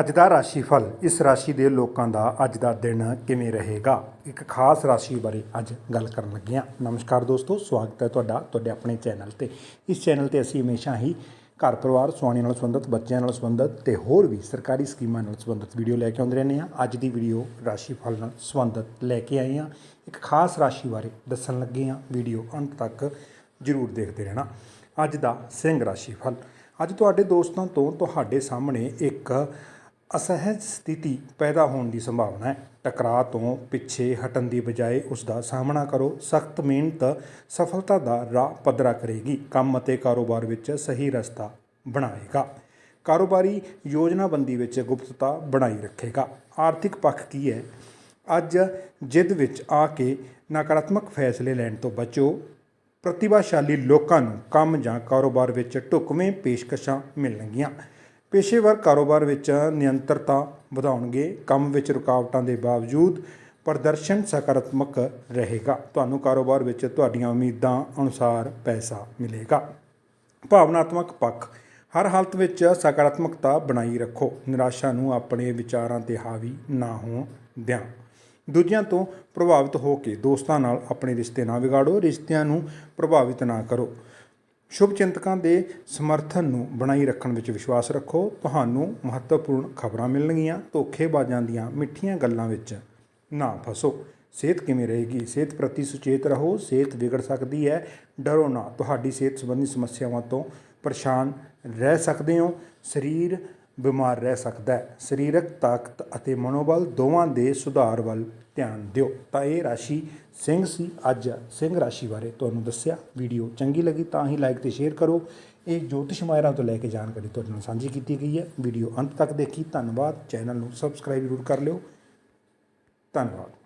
ਅੱਜ ਦਾ ਰਾਸ਼ੀਫਲ, ਇਸ ਰਾਸ਼ੀ ਦੇ ਲੋਕਾਂ ਦਾ ਅੱਜ ਦਾ ਦਿਨ ਕਿਵੇਂ ਰਹੇਗਾ? ਇੱਕ ਖਾਸ ਰਾਸ਼ੀ ਬਾਰੇ ਅੱਜ ਗੱਲ ਕਰਨ ਲੱਗੇ ਹਾਂ। ਨਮਸਕਾਰ ਦੋਸਤੋ, ਸਵਾਗਤ ਹੈ ਤੁਹਾਡਾ, ਤੁਹਾਡੇ ਆਪਣੇ ਚੈਨਲ ਤੇ। ਇਸ ਚੈਨਲ ਤੇ ਅਸੀਂ ਹਮੇਸ਼ਾ ਹੀ ਘਰ ਪਰਿਵਾਰ ਸੁਆਣੀ ਨਾਲ ਸੰਬੰਧਿਤ, ਬੱਚਿਆਂ ਨਾਲ ਸੰਬੰਧਿਤ ਤੇ ਹੋਰ ਵੀ ਸਰਕਾਰੀ ਸਕੀਮਾਂ ਨਾਲ ਸੰਬੰਧਿਤ ਵੀਡੀਓ ਲੈ ਕੇ ਆਉਂਦੇ ਰਹਿੰਦੇ ਹਾਂ। ਅੱਜ ਦੀ ਵੀਡੀਓ ਰਾਸ਼ੀਫਲ ਨਾਲ ਸੰਬੰਧਿਤ ਲੈ ਕੇ ਆਏ ਹਾਂ। ਇੱਕ ਖਾਸ ਰਾਸ਼ੀ ਬਾਰੇ ਦੱਸਣ ਲੱਗੇ ਹਾਂ। ਵੀਡੀਓ ਅੰਤ ਤੱਕ ਜ਼ਰੂਰ ਦੇਖਦੇ ਰਹਿਣਾ। ਅੱਜ ਦਾ ਸਿੰਘ ਰਾਸ਼ੀਫਲ। ਅੱਜ ਤੁਹਾਡੇ ਦੋਸਤਾਂ ਤੋਂ, ਤੁਹਾਡੇ ਸਾਹਮਣੇ ਇੱਕ ਅਸਹਿਜ ਸਥਿਤੀ ਪੈਦਾ ਹੋਣ ਦੀ ਸੰਭਾਵਨਾ ਹੈ। ਟਕਰਾਅ ਤੋਂ ਪਿੱਛੇ ਹਟਣ ਦੀ ਬਜਾਏ ਉਸ ਦਾ ਸਾਹਮਣਾ ਕਰੋ। ਸਖਤ ਮਿਹਨਤ ਸਫਲਤਾ ਦਾ ਰਾਹ ਪੱਧਰਾ ਕਰੇਗੀ। ਕੰਮ ਅਤੇ ਕਾਰੋਬਾਰ ਵਿੱਚ ਸਹੀ ਰਸਤਾ ਬਣਾਏਗਾ। ਕਾਰੋਬਾਰੀ ਯੋਜਨਾਬੰਦੀ ਵਿੱਚ ਗੁਪਤਤਾ ਬਣਾਈ ਰੱਖੇਗਾ। ਆਰਥਿਕ ਪੱਖ ਕੀ ਹੈ? ਅੱਜ ਜਿੱਦ ਵਿੱਚ ਆ ਕੇ ਨਕਾਰਾਤਮਕ ਫੈਸਲੇ ਲੈਣ ਤੋਂ ਬਚੋ। ਪ੍ਰਤਿਭਾਸ਼ਾਲੀ ਲੋਕਾਂ ਨੂੰ ਕੰਮ ਜਾਂ ਕਾਰੋਬਾਰ ਵਿੱਚ ਢੁਕਵੇਂ ਪੇਸ਼ਕਸ਼ਾਂ ਮਿਲਣਗੀਆਂ। ਪੇਸ਼ੇਵਰ ਕਾਰੋਬਾਰ ਵਿੱਚ ਨਿਯੰਤਰਤਾ ਵਧਾਉਣਗੇ, ਕੰਮ ਵਿੱਚ ਰੁਕਾਵਟਾਂ ਦੇ ਬਾਵਜੂਦ ਪ੍ਰਦਰਸ਼ਨ ਸਕਾਰਾਤਮਕ ਰਹੇਗਾ। ਤੁਹਾਨੂੰ ਕਾਰੋਬਾਰ ਵਿੱਚ ਤੁਹਾਡੀਆਂ ਉਮੀਦਾਂ ਅਨੁਸਾਰ ਪੈਸਾ ਮਿਲੇਗਾ। ਭਾਵਨਾਤਮਕ ਪੱਖ, ਹਰ ਹਾਲਤ ਵਿੱਚ ਸਕਾਰਾਤਮਕਤਾ ਬਣਾਈ ਰੱਖੋ। ਨਿਰਾਸ਼ਾ ਨੂੰ ਆਪਣੇ ਵਿਚਾਰਾਂ ਤੇ ਹਾਵੀ ਨਾ ਹੋਣ ਦਿਆਂ ਦੂਜਿਆਂ ਤੋਂ ਪ੍ਰਭਾਵਿਤ ਹੋ ਕੇ ਦੋਸਤਾਂ ਨਾਲ ਆਪਣੇ ਰਿਸ਼ਤੇ ਨਾ ਵਿਗਾੜੋ। ਰਿਸ਼ਤਿਆਂ ਨੂੰ ਪ੍ਰਭਾਵਿਤ ਨਾ ਕਰੋ। ਸ਼ੁਭ ਚਿੰਤਕਾਂ ਦੇ ਸਮਰਥਨ ਨੂੰ ਬਣਾਈ ਰੱਖਣ ਵਿੱਚ ਵਿਸ਼ਵਾਸ ਰੱਖੋ। ਤੁਹਾਨੂੰ ਮਹੱਤਵਪੂਰਨ ਖਬਰਾਂ ਮਿਲਣਗੀਆਂ। ਧੋਖੇਬਾਜ਼ਾਂ ਦੀਆਂ ਮਿੱਠੀਆਂ ਗੱਲਾਂ ਵਿੱਚ ਨਾ ਫਸੋ। ਸਿਹਤ ਕਿਵੇਂ ਰਹੇਗੀ? ਸਿਹਤ ਪ੍ਰਤੀ ਸੁਚੇਤ ਰਹੋ। ਸਿਹਤ ਵਿਗੜ ਸਕਦੀ ਹੈ। ਡਰੋ ਨਾ। ਤੁਹਾਡੀ ਸਿਹਤ ਸੰਬੰਧੀ ਸਮੱਸਿਆਵਾਂ ਤੋਂ ਪਰੇਸ਼ਾਨ ਰਹਿ ਸਕਦੇ ਹੋ। ਸਰੀਰ ਬਿਮਾਰ ਰਹਿ ਸਕਦਾ ਹੈ। ਸਰੀਰਕ ਤਾਕਤ ਅਤੇ ਮਨੋਬਲ ਦੋਵਾਂ ਦੇ ਸੁਧਾਰ ਵੱਲ ਧਿਆਨ ਦਿਓ। ਤਾਂ ਇਹ ਰਾਸ਼ੀ ਸਿੰਘ ਸੀ। ਅੱਜ ਸਿੰਘ ਰਾਸ਼ੀ ਬਾਰੇ ਤੁਹਾਨੂੰ ਦੱਸਿਆ। ਵੀਡੀਓ ਚੰਗੀ ਲੱਗੀ ਤਾਂ ਹੀ ਲਾਈਕ ਤੇ ਸ਼ੇਅਰ ਕਰੋ। ਇਹ ਜੋਤਿਸ਼ ਮਾਇਰਾਂ ਤੋਂ ਲੈ ਕੇ ਜਾਣਕਾਰੀ ਤੁਹਾਡੇ ਨਾਲ ਸਾਂਝੀ ਕੀਤੀ ਗਈ ਹੈ। ਵੀਡੀਓ ਅੰਤ ਤੱਕ ਦੇਖੀ। ਧੰਨਵਾਦ। ਚੈਨਲ ਨੂੰ ਸਬਸਕ੍ਰਾਈਬ ਜ਼ਰੂਰ ਕਰ ਲਿਓ। ਧੰਨਵਾਦ।